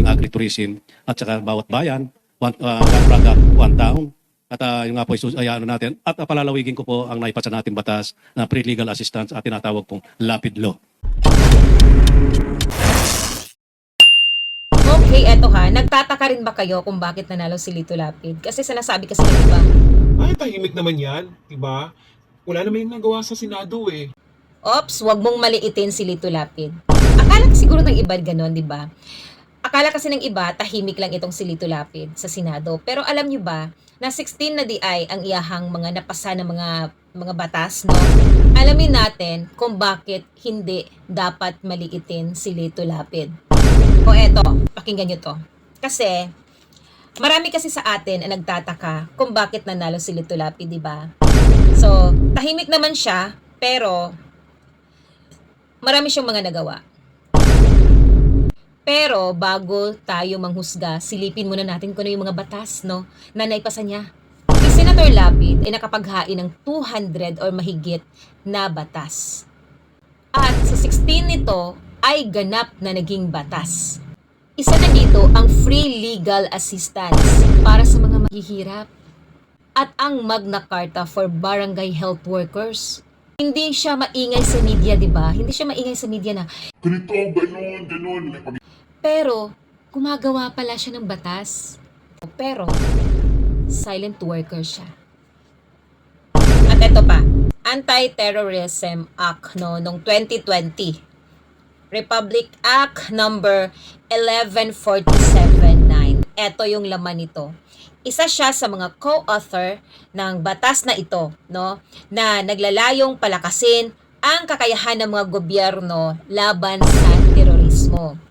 nating agritourism at saka bawat bayan, one, uh, one product, one town. At uh, yung nga po, isus- ay, ano natin, at uh, palalawigin ko po ang naipasa nating batas na pre-legal assistance at tinatawag pong lapid law. Okay, eto ha. Nagtataka rin ba kayo kung bakit nanalo si Lito Lapid? Kasi sinasabi kasi ng iba, Ay, tahimik naman yan, diba? Wala naman yung nagawa sa Senado eh. Ops, wag mong maliitin si Lito Lapid. Akala siguro ng iba ganon, di ba? Akala kasi ng iba, tahimik lang itong si Lito Lapid sa Senado. Pero alam nyo ba, na 16 na DI ang iyahang mga napasa ng mga mga batas, no? Alamin natin kung bakit hindi dapat maliitin si Lito Lapid. O eto, pakinggan nyo to. Kasi, marami kasi sa atin ang nagtataka kung bakit nanalo si Lito Lapid, di ba? So, tahimik naman siya, pero marami siyang mga nagawa. Pero bago tayo manghusga, silipin muna natin kung ano yung mga batas, no, na naipasa niya. Si Senator Lapid ay nakapaghain ng 200 or mahigit na batas. At sa 16 nito ay ganap na naging batas. Isa na dito ang free legal assistance para sa mga mahihirap at ang Magna Carta for Barangay Health Workers. Hindi siya maingay sa media, di ba? Hindi siya maingay sa media na, ganito, ganun, ganun. Pero gumagawa pala siya ng batas. Pero silent worker siya. At ito pa, Anti-Terrorism Act no, noong 2020. Republic Act number 11479. Ito yung laman nito. Isa siya sa mga co-author ng batas na ito, no, na naglalayong palakasin ang kakayahan ng mga gobyerno laban sa terorismo.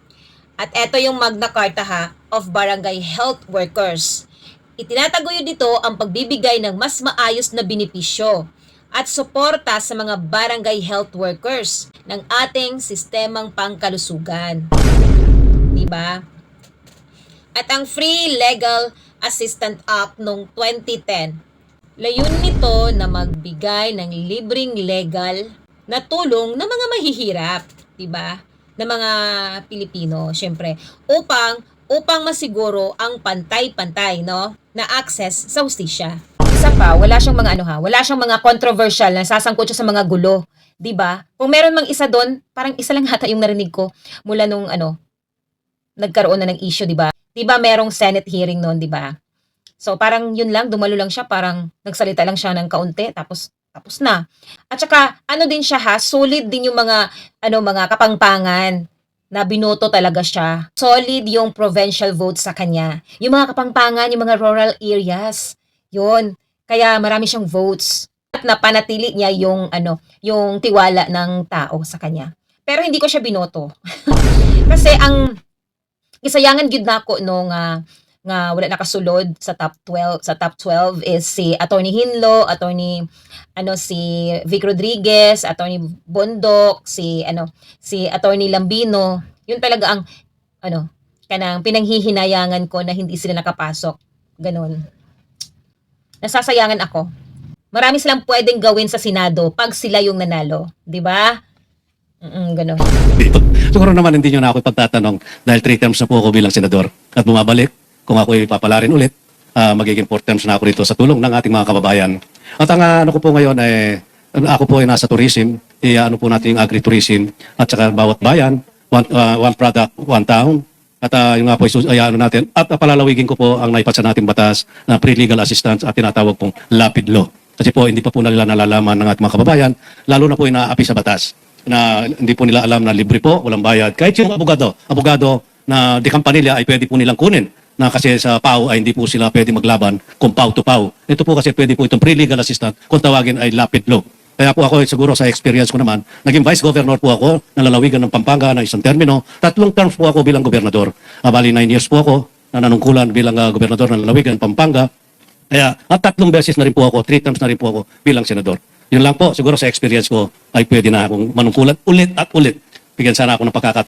At ito yung Magna Carta ha, of Barangay Health Workers. Itinataguyod dito ang pagbibigay ng mas maayos na benepisyo at suporta sa mga barangay health workers ng ating sistemang pangkalusugan. Di ba? At ang Free Legal Assistant Act noong 2010, layunin nito na magbigay ng libreng legal na tulong ng mga mahihirap, 'di ba? Na mga Pilipino, syempre, upang upang masiguro ang pantay-pantay, no, na access sa hustisya. Isa pa, wala siyang mga ano ha, wala siyang mga controversial na sasangkot siya sa mga gulo, 'di ba? Kung meron mang isa doon, parang isa lang hata yung narinig ko mula nung ano, nagkaroon na ng issue, 'di ba? 'Di ba merong Senate hearing noon, 'di ba? So parang yun lang, dumalo lang siya, parang nagsalita lang siya ng kaunti tapos tapos na. At saka ano din siya ha, solid din yung mga ano mga kapangpangan na binoto talaga siya. Solid yung provincial vote sa kanya. Yung mga kapangpangan, yung mga rural areas. Yun. Kaya marami siyang votes. At napanatili niya yung ano, yung tiwala ng tao sa kanya. Pero hindi ko siya binoto. Kasi ang gisayangan gyud nako no nga nga wala nakasulod sa top 12 sa top 12 is si Attorney Hinlo, Attorney ano si Vic Rodriguez, Attorney Bondok, si ano si Attorney Lambino. Yun talaga ang ano kanang pinanghihinayangan ko na hindi sila nakapasok. Ganon. Nasasayangan ako. Marami silang pwedeng gawin sa Senado pag sila yung nanalo, 'di ba? Mm, dito. Siguro naman hindi nyo na ako ipagtatanong dahil three terms na po ako bilang senador at bumabalik kung ako ipapalarin ulit, ah, magiging four terms na ako rito sa tulong ng ating mga kababayan. At ang ah, ano ko po ngayon ay ako po ay nasa tourism, eh, ano po natin yung agritourism at saka bawat bayan, one, ah, one product, one town. At ah, yung nga po, isus- ay, ano natin, at ah, palalawigin ko po ang naipasa nating batas na pre-legal assistance at tinatawag pong lapid law. Kasi po, hindi pa po nila nalalaman ng ating mga kababayan, lalo na po inaapi sa batas na hindi po nila alam na libre po, walang bayad. Kahit yung abogado, abogado na di kampanilya ay pwede po nilang kunin na kasi sa PAO ay hindi po sila pwede maglaban kung PAO to PAO. Ito po kasi pwede po itong pre-legal assistant kung tawagin ay lapid law. Kaya po ako siguro sa experience ko naman, naging vice governor po ako ng lalawigan ng Pampanga na isang termino. Tatlong terms po ako bilang gobernador. Ah, bali nine years po ako na nanungkulan bilang ah, gobernador ng lalawigan ng Pampanga. Kaya at tatlong beses na rin po ako, three terms na rin po ako bilang senador. Yun lang po, siguro sa experience ko ay pwede na akong manungkulan ulit at ulit. Bigyan sana ako ng pagkakat